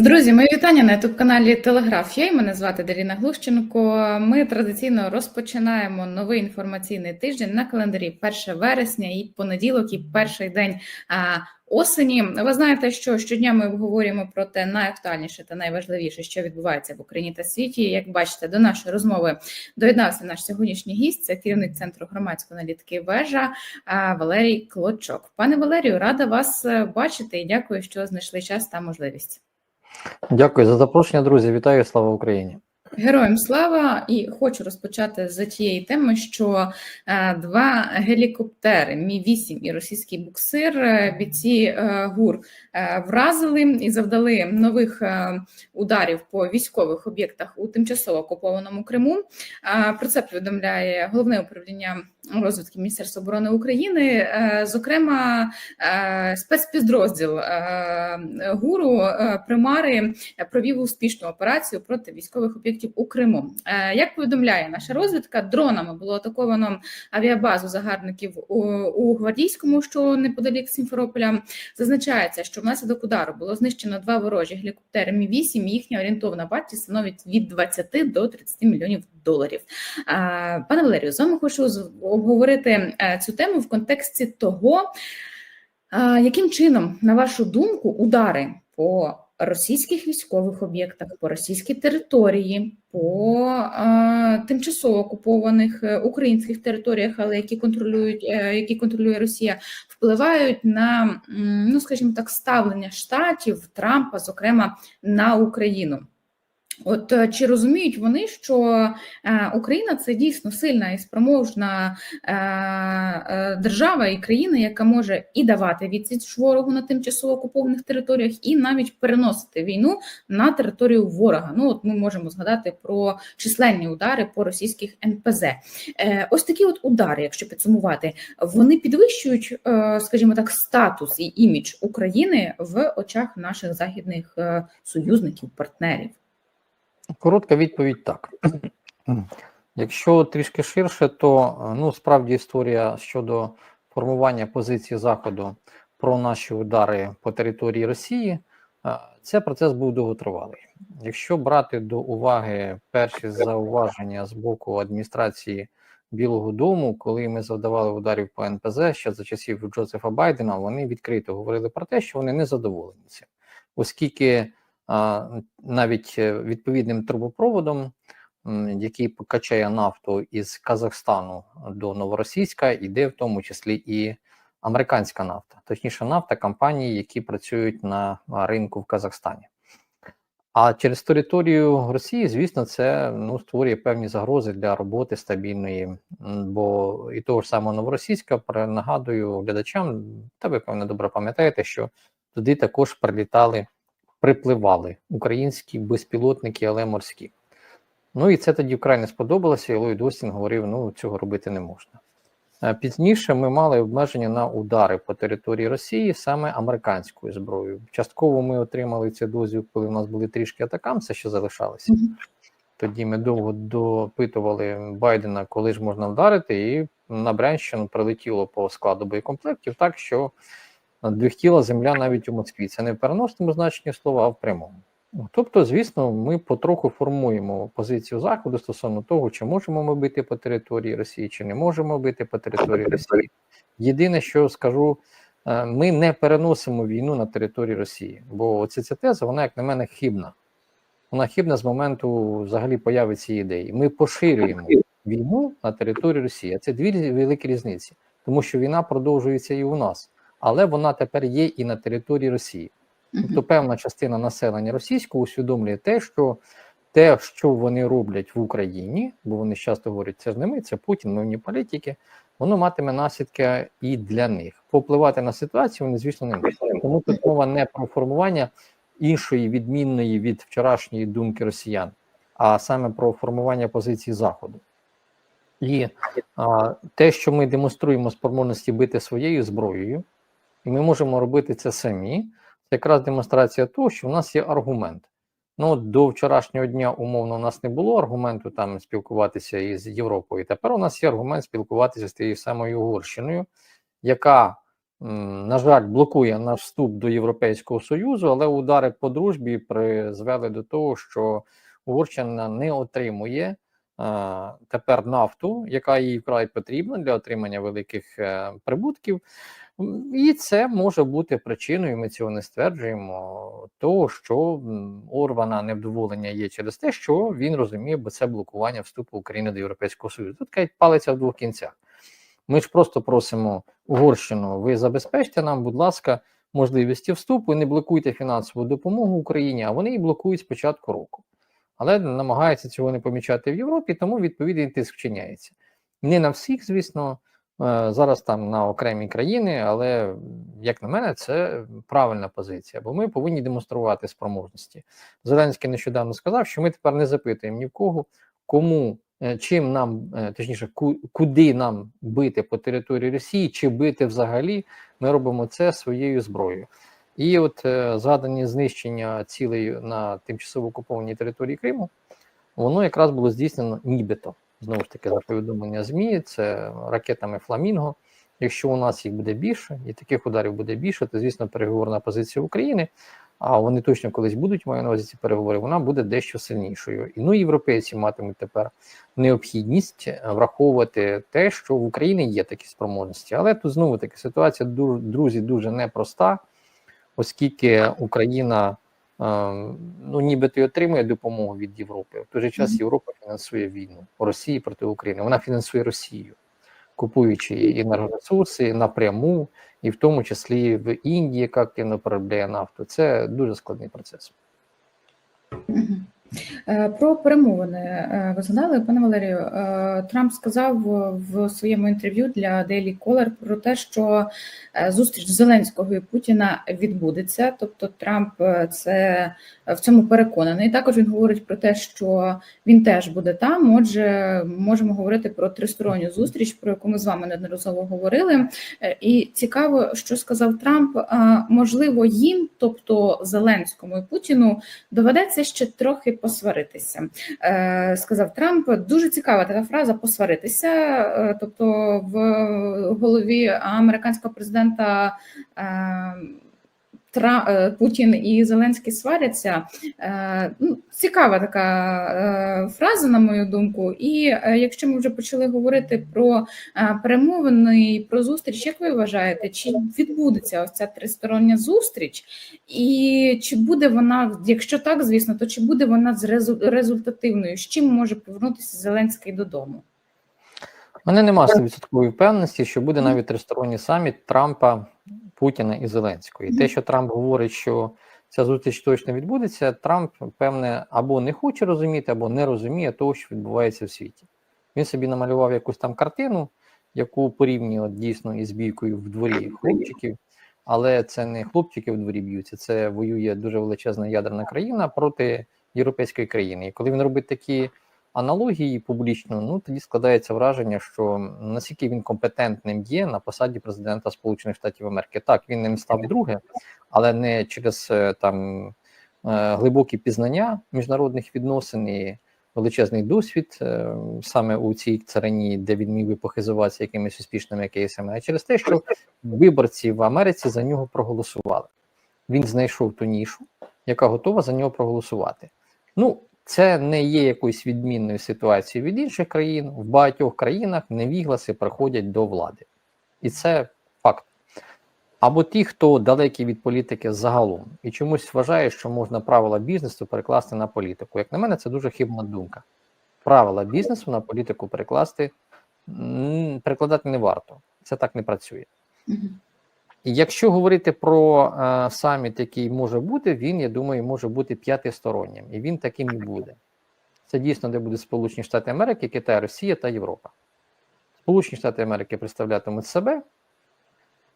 Друзі, мої вітання на youtube каналі Телеграф. Я і мене звати Даріна Глущенко. Ми традиційно розпочинаємо новий інформаційний тиждень на календарі 1 вересня і понеділок, і перший день осені. Ви знаєте, що щодня ми обговорюємо про те найактуальніше та найважливіше, що відбувається в Україні та світі. Як бачите, до нашої розмови доєднався наш сьогоднішній гість. Це керівник центру громадської аналітики вежа Валерій Клочок. Пане Валерію, рада вас е, бачити і дякую, що знайшли час та можливість. Дякую за запрошення, друзі. Вітаю, слава Україні. Героям слава і хочу розпочати з тієї теми, що е, два гелікоптери Мі 8 і російський буксир е, бійці е, ГУР вразили і завдали нових ударів по військових об'єктах у тимчасово окупованому Криму. Про це повідомляє головне управління розвідки Міністерства оборони України. Е, зокрема, е, спецпідрозділ е, ГУРу Примари провів успішну операцію проти військових об'єктів у Криму. Як повідомляє наша розвідка, дронами було атаковано авіабазу загарбників у, Гвардійському, що неподалік Сімферополя. Зазначається, що внаслідок удару було знищено два ворожі гелікоптери Мі 8 і їхня орієнтовна вартість становить від 20 до 30 мільйонів доларів. Пане Валерію, з вами хочу обговорити е, цю тему в контексті того, яким чином, на вашу думку, удари по російських військових об'єктах, по російській території, по тимчасово окупованих е, українських територіях, але які контролюють, е, які контролює Росія, впливають на ну, скажімо так, ставлення штатів Трампа, зокрема на Україну. От е, чи розуміють вони, що е, Україна це дійсно сильна і спроможна е, держава і країна, яка може і давати відсіч ворогу на тимчасово окупованих територіях, і навіть переносити війну на територію ворога. Ну от ми можемо згадати про численні удари по російських НПЗ. Ось такі от удари, якщо підсумувати, вони підвищують, скажімо так, статус і імідж України в очах наших західних союзників, партнерів. Коротка відповідь так. Якщо трішки ширше, то ну справді історія щодо формування позиції Заходу про наші удари по території Росії, е, це процес був довготривалий. Якщо брати до уваги перші зауваження з боку адміністрації Білого Дому, коли ми завдавали ударів по НПЗ ще за часів Джозефа Байдена, вони відкрито говорили про те, що вони не задоволені цим, оскільки навіть е, відповідним трубопроводом, який качає нафту із Казахстану до Новоросійська, йде в тому числі і американська нафта, точніше, нафта компаній, які працюють на ринку в Казахстані. А через територію Росії, звісно, це ну, створює певні загрози для роботи стабільної. Бо і того ж самого Новоросійська, нагадую глядачам, та ви певно добре пам'ятаєте, що туди також прилітали припливали українські безпілотники, але морські. Ну і це тоді вкрай не сподобалося, і Ллойд Остін говорив: ну цього робити не можна. Е, Пізніше ми мали обмеження на удари по території Росії саме американською зброєю. Частково ми отримали цей дозвіл, коли в нас були трішки атакамси, що залишалися. Мгм. Тоді ми довго допитували Байдена, коли ж можна вдарити, і на Брянщину прилетіло по складу боєкомплектів, так що двихтіла земля навіть у Москві. Це не в переносному значенні слова, а в прямому. Тобто, звісно, ми потроху формуємо позицію Заходу стосовно того, чи можемо ми бити по території Росії, чи не можемо бити по території Росії. Єдине, що скажу, е, ми не переносимо війну на територію Росії, бо оця ця теза, вона, як на мене, хибна. Вона хибна з моменту взагалі появи цієї ідеї. Ми поширюємо війну на територію Росії. Це дві великі різниці, тому що війна продовжується і у нас, але вона тепер є і на території Росії. Тобто певна частина населення російського усвідомлює те, що те, що вони роблять в Україні, бо вони часто говорять, це ж не ми, це Путін, не політики, воно матиме наслідки і для них. Попливати на ситуацію вони, звісно, не можуть. Тому тут мова не про формування іншої відмінної від вчорашньої думки росіян, а саме про формування позиції Заходу. І а, те, що ми демонструємо спроможності бити своєю зброєю, і ми можемо робити це самі, це якраз демонстрація того, що в нас є аргумент. Ну, до вчорашнього дня, умовно, у нас не було аргументу там спілкуватися із Європою. Тепер у нас є аргумент спілкуватися з тією самою Угорщиною, яка на жаль, блокує наш вступ до Європейського Союзу, але удари по дружбі призвели до того, що Угорщина не отримує тепер нафту, яка їй вкрай потрібна для отримання великих е, прибутків. І це може бути причиною, ми цього не стверджуємо, того, що Орбана невдоволення є через те, що він розуміє, бо це блокування вступу України до Європейського Союзу. Тут кажуть, палиця в двох кінцях. Ми ж просто просимо Угорщину, ви забезпечте нам, будь ласка, можливості вступу, не блокуйте фінансову допомогу Україні, а вони її блокують з початку року. Але намагаються цього не помічати в Європі, тому відповідний тиск вчиняється. Не на всіх, звісно, е, зараз там на окремі країни, але, як на мене, це правильна позиція, бо ми повинні демонструвати спроможності. Зеленський нещодавно сказав, що ми тепер не запитуємо ні в кого, кому е, чим нам, е, точніше, куди нам бити по території Росії, чи бити взагалі, ми робимо це своєю зброєю. І от е, згадані знищення цілей на тимчасово окупованій території Криму, воно якраз було здійснено нібито. Знову ж таки, за повідомлення ЗМІ, це ракетами Фламінго. Якщо у нас їх буде більше, і таких ударів буде більше, то звісно переговорна позиція України, а вони точно колись будуть маю на увазі ці переговори, вона буде дещо сильнішою. І ну, європейці матимуть тепер необхідність е, враховувати те, що в Україні є такі спроможності. Але тут знову таки ситуація друзі дуже непроста, оскільки Україна. е, Ну, нібито й отримує допомогу від Європи. В той же час Європа фінансує війну Росії проти України. Вона фінансує Росію, купуючи енергоресурси напряму, і в тому числі в Індії, як активно переробляє нафту. Це дуже складний процес. Е, Про перемовини е, ви згадали, пане Валерію. е, Трамп сказав в своєму інтерв'ю для Daily Caller про те, що зустріч Зеленського і Путіна відбудеться. Тобто Трамп це в цьому переконаний. Також він говорить про те, що він теж буде там. Отже, можемо говорити про тристоронню зустріч, про яку ми з вами неодноразово говорили. І цікаво, що сказав Трамп. Можливо, їм, тобто Зеленському і Путіну, доведеться ще трохи посваритися, Е, сказав Трамп. Дуже цікава така фраза посваритися. Е, Тобто, в голові американського президента. е, Тра е, Путін і Зеленський сваряться. Е, Ну, цікава така е, фраза, на мою думку. І якщо ми вже почали говорити про перемовини і про зустріч, як ви вважаєте, чи відбудеться ось ця тристороння зустріч, і чи буде вона, якщо так, звісно, то чи буде вона з результативною? З чим може повернутися Зеленський додому? У мене немає 100% впевненості, що буде навіть тристоронній саміт Трампа, Путіна і Зеленського. І те, що Трамп говорить, що ця зустріч точно відбудеться, Трамп, певне, або не хоче розуміти, або не розуміє того, що відбувається в світі. Він собі намалював якусь там картину, яку порівнює дійсно із бійкою в дворі хлопчиків. Але це не хлопчики в дворі б'ються, це воює дуже величезна ядерна країна проти європейської країни. І коли він робить такі аналогії публічно, ну тоді складається враження, що наскільки він компетентним є на посаді президента Сполучених Штатів Америки. Так, він ним став друге, але не через е, там е, глибокі пізнання міжнародних відносин і величезний досвід е, саме у цій царині, де він міг би похизуватися якимись успішними кейсами, а через те, що виборці в Америці за нього проголосували. Він знайшов ту нішу, яка готова за нього проголосувати. Ну, це не є якоюсь відмінною ситуацією від інших країн. В багатьох країнах невігласи приходять до влади. І це факт. Або ті, хто далекі від політики загалом, і чомусь вважає, що можна правила бізнесу перекласти на політику. Як на мене, це дуже хибна думка. Правила бізнесу на політику перекласти перекладати не варто. Це так не працює. Якщо говорити про е, саміт, який може бути, він, я думаю, може бути п'ятистороннім, і він таким і буде. Це дійсно, де будуть Сполучені Штати Америки, Китай, Росія та Європа. Сполучені Штати Америки представлятимуть себе,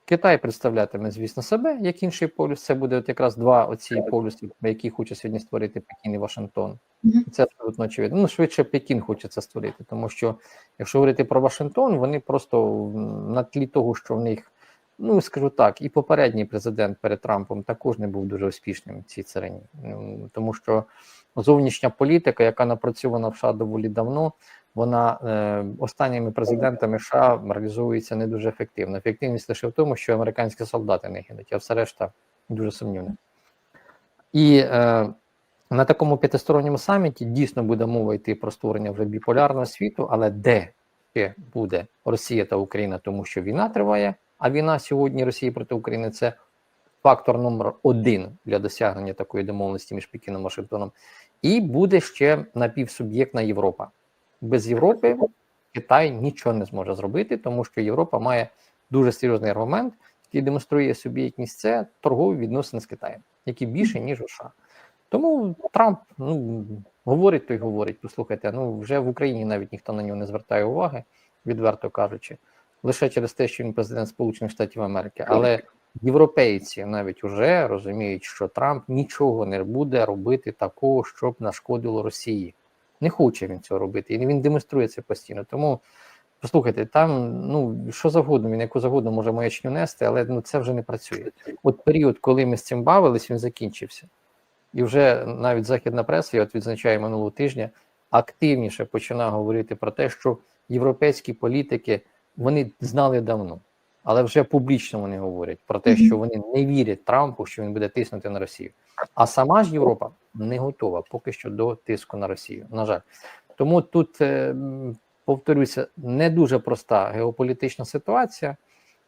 Китай представлятиме, звісно, себе як інший полюс. Це буде от якраз два оці полюси, які хоче сьогодні створити Пекін і Вашингтон. І Це абсолютно очевидно. Ну, швидше Пекін хоче це створити, тому що якщо говорити про Вашингтон, вони просто на тлі того, що в них ну скажу так, і попередній президент перед Трампом також не був дуже успішним в цій царині, Ну, тому що зовнішня політика, яка напрацьована в США доволі давно, вона е, останніми президентами США реалізується не дуже ефективно. Ефективність лише в тому, що американські солдати не гинуть, а все решта дуже сумнівне. І е, на такому п'ятисторонньому саміті дійсно буде мова йти про створення вже біполярного світу, але де ще буде Росія та Україна, тому що війна триває, а війна сьогодні Росії проти України це фактор номер один для досягнення такої домовленості між Пекіном і Вашингтоном. І буде ще напівсуб'єктна Європа. Без Європи Китай нічого не зможе зробити, тому що Європа має дуже серйозний аргумент, який демонструє суб'єктність це торгові відносини з Китаєм, які більше ніж у США. Тому Трамп ну говорить, то й говорить. Послухайте, ну вже в Україні навіть ніхто на нього не звертає уваги, відверто кажучи, лише через те, що він президент Сполучених Штатів Америки. Але європейці навіть уже розуміють, що Трамп нічого не буде робити такого, щоб нашкодило Росії. Не хоче він цього робити, і він демонструє це постійно. Тому послухайте, там ну що завгодно, він яку завгодно може маячню нести, але ну це вже не працює. От період, коли ми з цим бавились, він закінчився. І вже навіть західна преса, я от відзначаю минулого тижня, активніше починає говорити про те, що європейські політики вони знали давно, але вже публічно вони говорять про те, що вони не вірять Трампу, що він буде тиснути на Росію. А сама ж Європа не готова поки що до тиску на Росію. На жаль, тому тут е, повторюся не дуже проста геополітична ситуація,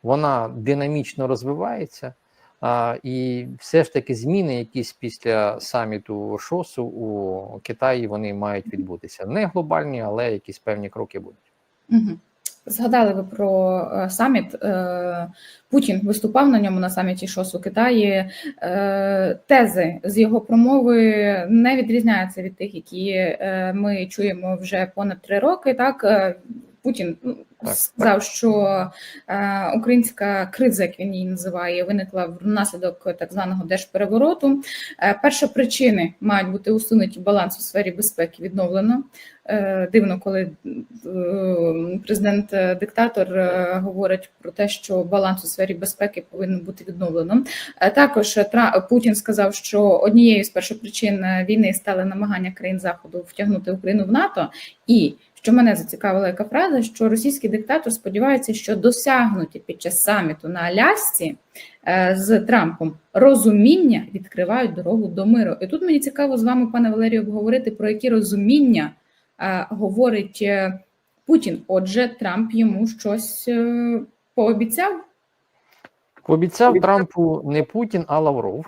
вона динамічно розвивається. А, І все ж таки зміни, якісь після саміту ШОСу у Китаї вони мають відбутися. Не глобальні, але якісь певні кроки будуть. Угу. Згадали ви про е, саміт. Е, Путін виступав на ньому на саміті ШОС у Китаї. Е, Тези з його промови не відрізняються від тих, які ми чуємо вже понад три роки. Так Путін ну, Так, сказав, що е, українська криза, як він її називає, виникла внаслідок так званого держперевороту. Е, перша причини мають бути усунуті баланс у сфері безпеки відновлено. Е, дивно, коли е, президент-диктатор е, говорить про те, що баланс у сфері безпеки повинен бути відновлено. Е, Також Тра- Путін сказав, що однією з перших причин війни стали намагання країн заходу втягнути Україну в НАТО, і що мене зацікавила яка фраза, що російський диктатор сподівається, що досягнуті під час саміту на Алясці е, з Трампом розуміння відкривають дорогу до миру. І тут мені цікаво з вами, пане Валерію, обговорити про які розуміння е, говорить е, Путін. Отже, Трамп йому щось е, пообіцяв. Пообіцяв Трампу не Путін, а Лавров.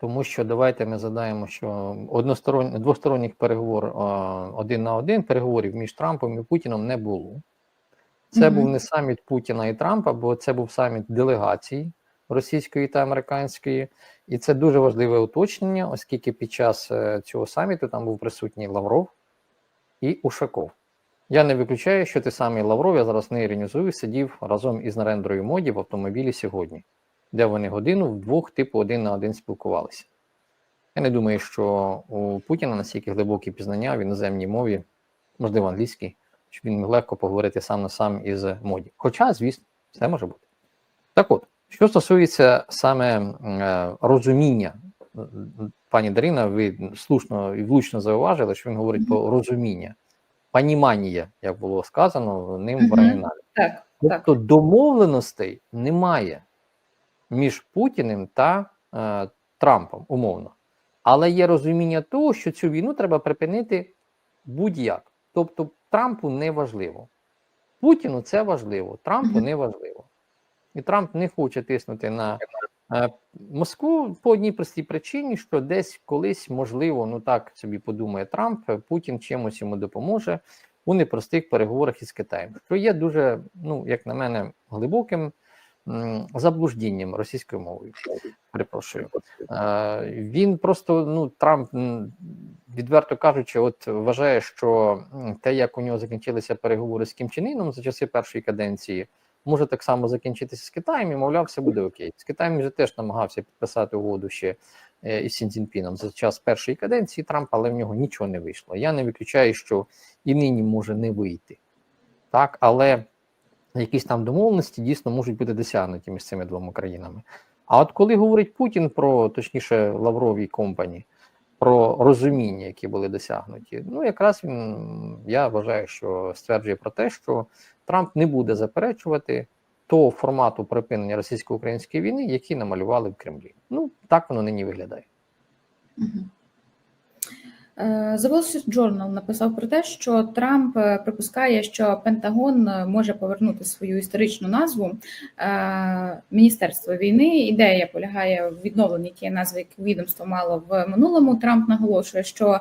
Тому що давайте ми задаємо, що односторонніх двосторонніх переговор один на один переговорів між Трампом і Путіном не було. Це Мгм. був не саміт Путіна і Трампа, бо це був саміт делегацій російської та американської, і це дуже важливе уточнення, оскільки під час е, цього саміту там був присутній Лавров і Ушаков. Я не виключаю, що той самий Лавров, я зараз не іронізую, сидів разом із Нарендрою Моді в автомобілі сьогодні, де вони годину вдвох, типу, один на один спілкувалися. Я не думаю, що у Путіна настільки глибокі пізнання в іноземній мові, можливо, англійській, що він міг легко поговорити сам на сам із моді. Хоча, звісно, все може бути. Так от, що стосується саме е, розуміння, пані Дарина, ви слушно і влучно зауважили, що він говорить про розуміння, паніманія, як було сказано ним в Мгм. оригіналі. Так, так. Тобто домовленостей немає між Путіним та е, Трампом, умовно. Але є розуміння того, що цю війну треба припинити будь-як. Тобто Трампу не важливо. Путіну це важливо, Трампу не важливо. І Трамп не хоче тиснути на е, Москву по одній простій причині, що десь колись, можливо, ну так собі подумає Трамп, Путін чимось йому допоможе у непростих переговорах із Китаєм, що є дуже, ну як на мене, глибоким заблуждінням російською мовою. Перепрошую. Е, Він просто ну Трамп, відверто кажучи, от вважає, що те, як у нього закінчилися переговори з Кім Чен Іном за часи першої каденції, може так само закінчитися з Китаєм, і мовляв, все буде окей. З Китаєм він же теж намагався підписати угоду ще е, із Сін Цзіньпіном за час першої каденції Трампа, але в нього нічого не вийшло. Я не виключаю, що і нині може не вийти. Так, але якісь там домовленості дійсно можуть бути досягнуті між цими двома країнами. А от коли говорить Путін про точніше Лавровій компані, про розуміння, які були досягнуті. Ну, якраз він я вважаю, що стверджує про те, що Трамп не буде заперечувати того формату припинення російсько-української війни, який намалювали в Кремлі. Ну так воно нині виглядає. Е, The Wall Street Journal написав про те, що Трамп е, припускає, що Пентагон е, може повернути свою історичну назву Міністерство війни. Ідея полягає в відновленні тієї назви, яку відомство мало в минулому. Трамп наголошує, що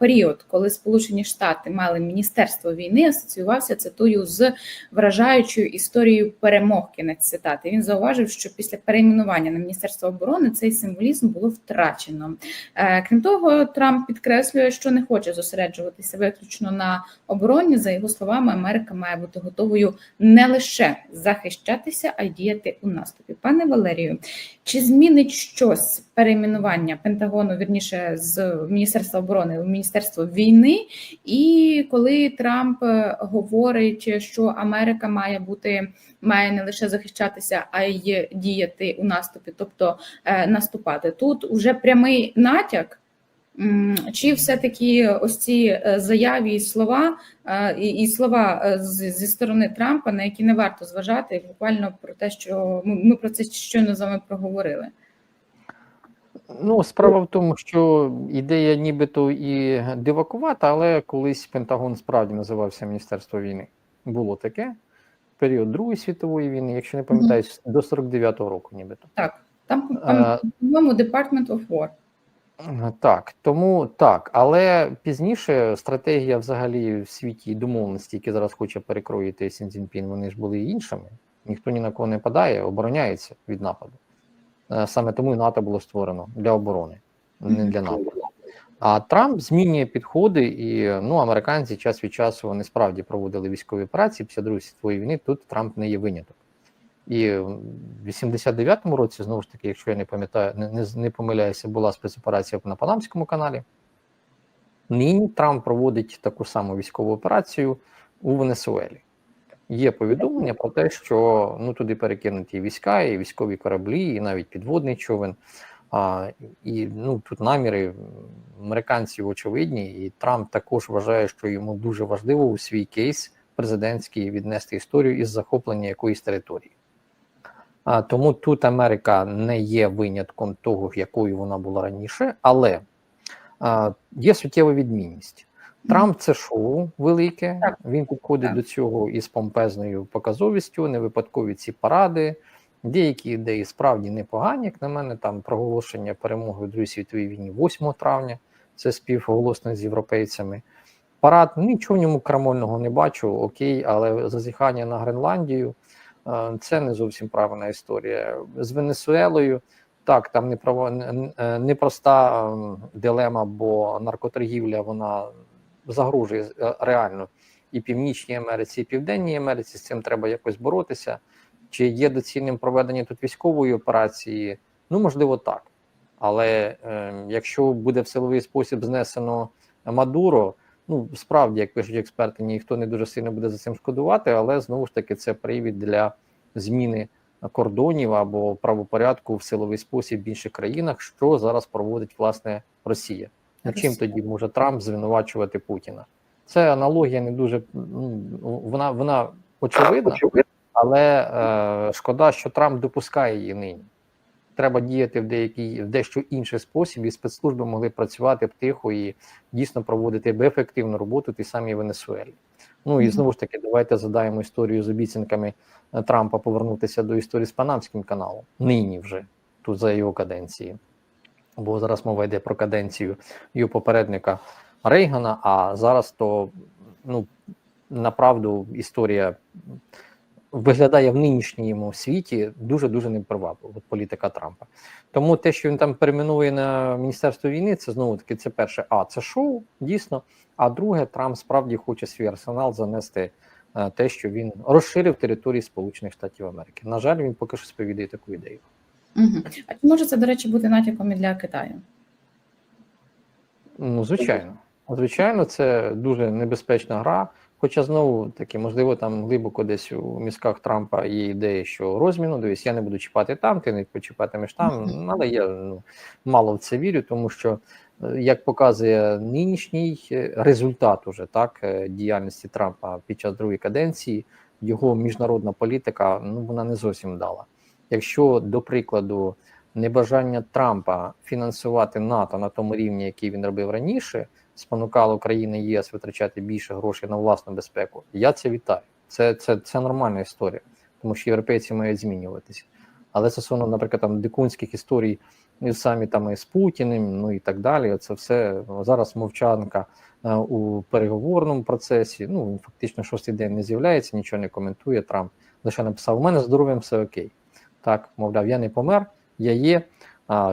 період, коли Сполучені Штати мали Міністерство війни, асоціювався цитую з вражаючою історією перемог. Кінець цитати. Він зауважив, що після перейменування на Міністерство оборони цей символізм було втрачено. Крім того, Трамп підкреслює, що не хоче зосереджуватися виключно на обороні. За його словами, Америка має бути готовою не лише захищатися, а й діяти у наступі. Пане Валерію, чи змінить щось перейменування Пентагону, вірніше з Міністерства оборони в Міністерство війни? І коли Трамп е, говорить, що Америка має бути має не лише захищатися, а й діяти у наступі, тобто е, наступати, тут уже прямий натяк. Чи все-таки ось ці е, заяві і слова е, і, слова е, зі сторони Трампа, на які не варто зважати, буквально про те, що ми, про це щойно з вами проговорили? Ну, справа в тому, що ідея нібито і дивакувата, але колись Пентагон справді називався Міністерство війни. Було таке. Період Другої світової війни, якщо не пам'ятаюсь, до 49-го року, нібито. Так, там по-моєму Department of War. Е, Так, тому так, але пізніше стратегія взагалі в світі домовленості, які зараз хоче перекроїти Сін Цзіньпін, вони ж були іншими. Ніхто ні на кого не падає, обороняється від нападу. Е, Саме тому і НАТО було створено для оборони, не для нападу. А Трамп змінює підходи, і ну, американці час від часу вони справді проводили військові операції після Другої світової війни. Тут Трамп не є виняток. І в 89-му році, знову ж таки, якщо я не пам'ятаю, не, не, не помиляюся, була спецоперація на Панамському каналі. Нині Трамп проводить таку саму військову операцію у Венесуелі. Є повідомлення про те, що ну туди перекинуті війська, і військові кораблі, і навіть підводний човен. А, і ну тут наміри американців очевидні, і Трамп також вважає, що йому дуже важливо у свій кейс президентський віднести історію із захоплення якоїсь території. А, тому тут Америка не є винятком того, якою вона була раніше, але а, є суттєва відмінність. Трамп це шоу велике. Так. Він підходить Так. до цього із помпезною показовістю, не випадкові ці паради. Деякі ідеї справді непогані, як на мене, там проголошення перемоги у Другій світовій війні 8 травня. Це співголосно з європейцями. Парад нічого в ньому крамольного не бачу, окей, але зазіхання на Гренландію це не зовсім правильна історія. З Венесуелою так, там не- е, непроста ем, дилема, бо наркоторгівля вона загрожує е, реально і Північній Америці, і Південній Америці. З цим треба якось боротися. Чи є доцільним проведення тут військової операції? Ну, можливо, так. Але е, якщо буде в силовий спосіб знесено Мадуро, ну справді, як пишуть експерти, ніхто не дуже сильно буде за цим шкодувати, але знову ж таки це привід для зміни кордонів або правопорядку в силовий спосіб в інших країнах, що зараз проводить власне Росія. Ну, чим тоді може Трамп звинувачувати Путіна? Це аналогія не дуже ну, вона, вона очевидна, але е, шкода, що Трамп допускає її нині. Треба діяти в деякий в дещо інший спосіб, і спецслужби могли працювати тихо і дійсно проводити б ефективну роботу тій самій Венесуелі. Ну і знову ж таки, давайте задаємо історію з обіцянками е, Трампа повернутися до історії з Панамським каналом. Нині вже тут за його каденції. Бо зараз мова йде про каденцію його попередника Рейгана, а зараз то ну направду історія виглядає в нинішньому світі дуже дуже непривабливо от політика Трампа. Тому те, що він там перейменує на міністерство війни, це знову таки це перше. А це шоу дійсно. А друге, Трамп справді хоче свій арсенал занести е, те, що він розширив території Сполучених Штатів Америки. На жаль, він поки що сповідає таку ідею. Угу. А чи може це, до речі, бути натяком і для Китаю? Ну, звичайно, звичайно, це дуже небезпечна гра. Хоча знову таки, можливо, там глибоко десь у мізках Трампа є ідея, що розміну, дивись, я не буду чіпати там, ти не почіпатимеш там. Але я ну, мало в це вірю, тому що е, як показує нинішній е, результат уже так е, діяльності Трампа під час другої каденції, його міжнародна політика ну вона не зовсім дала. Якщо до прикладу небажання Трампа фінансувати НАТО на тому рівні, який він робив раніше, спонукало країни ЄС витрачати більше грошей на власну безпеку. Я це вітаю. Це, це, це нормальна історія, тому що європейці мають змінюватися. Але стосовно, наприклад, там дикунських історій і самі там і з Путіним, ну і так далі. Це все зараз мовчанка е, у переговорному процесі. Ну він фактично шостий день не з'являється, нічого не коментує. Трамп лише написав: у мене здоров'ям все окей. Так, мовляв, я не помер, я є.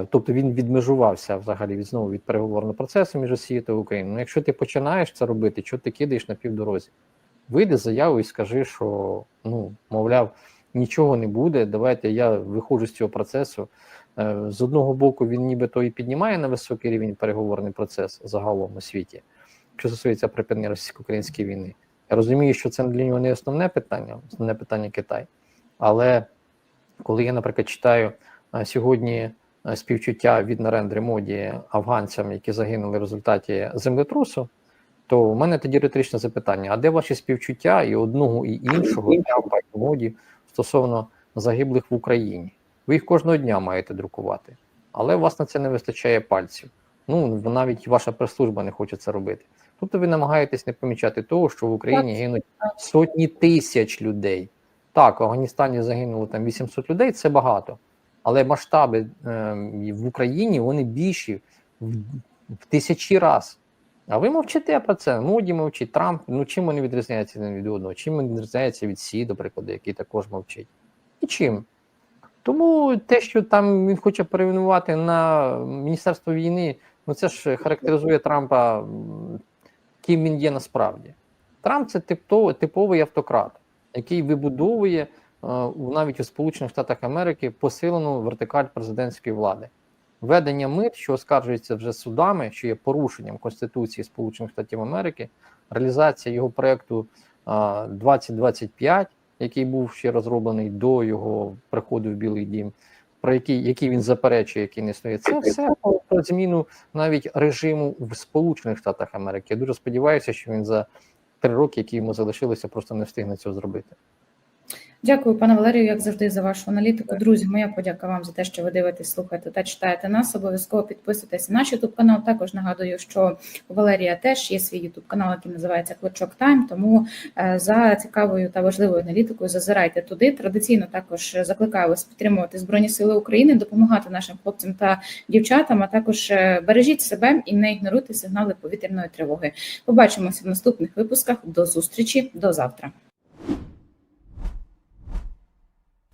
Тобто він відмежувався взагалі від знову від переговорного процесу між Росією та Україною. Ну, якщо ти починаєш це робити, що ти кидаєш на півдорозі? Вийди заяву і скажи, що ну, мовляв, нічого не буде. Давайте я виходжу з цього процесу. Е, З одного боку, він нібито і піднімає на високий рівень переговорний процес загалом у світі, що стосується припинення російсько-української війни. Я розумію, що це для нього не основне питання, основне питання Китай. Але коли я, наприклад, читаю е, сьогодні співчуття від Нарендри Моді афганцям, які загинули в результаті землетрусу, то у мене тоді риторичне запитання: а де ваші співчуття і одного, і іншого і моді стосовно загиблих в Україні? Ви їх кожного дня маєте друкувати, але у вас на це не вистачає пальців. Ну навіть ваша прес-служба не хоче це робити. Тобто ви намагаєтесь не помічати того, що в Україні гинуть сотні тисяч людей. Так, в Афганістані загинуло там 800 людей, це багато. Але масштаби е, в Україні вони більші в, в тисячі раз. А ви мовчите про це. Моді мовчить, Трамп. Ну чим вони відрізняються від одного? Чим вони відрізняються від Сі, до прикладу, який також мовчить? Нічим. Тому те, що там він хоче перейменувати на Міністерство війни, ну це ж характеризує Трампа, ким він є насправді. Трамп це типовий, автократ, який вибудовує навіть у Сполучених Штатах Америки посилену вертикаль президентської влади. Введення мит, що оскаржується вже судами, що є порушенням Конституції Сполучених Штатів Америки, реалізація його проекту 2025, який був ще розроблений до його приходу в Білий Дім, про який, який він заперечує, який не існує. Це все про зміну навіть режиму в Сполучених Штатах Америки. Я дуже сподіваюся, що він за три роки, які йому залишилися, просто не встигне цього зробити. Дякую, пане Валерію, як завжди, за вашу аналітику. Друзі, моя подяка вам за те, що ви дивитесь, слухаєте та читаєте нас. Обов'язково підписуйтесь на наш ютуб канал. Також нагадую, що у Валерія теж є свій ютуб канал, який називається Клочок Тайм. Тому е, за цікавою та важливою аналітикою зазирайте туди. Традиційно також закликаю вас підтримувати Збройні Сили України, допомагати нашим хлопцям та дівчатам. А також е, бережіть себе і не ігноруйте сигнали повітряної тривоги. Побачимося в наступних випусках. До зустрічі, до завтра.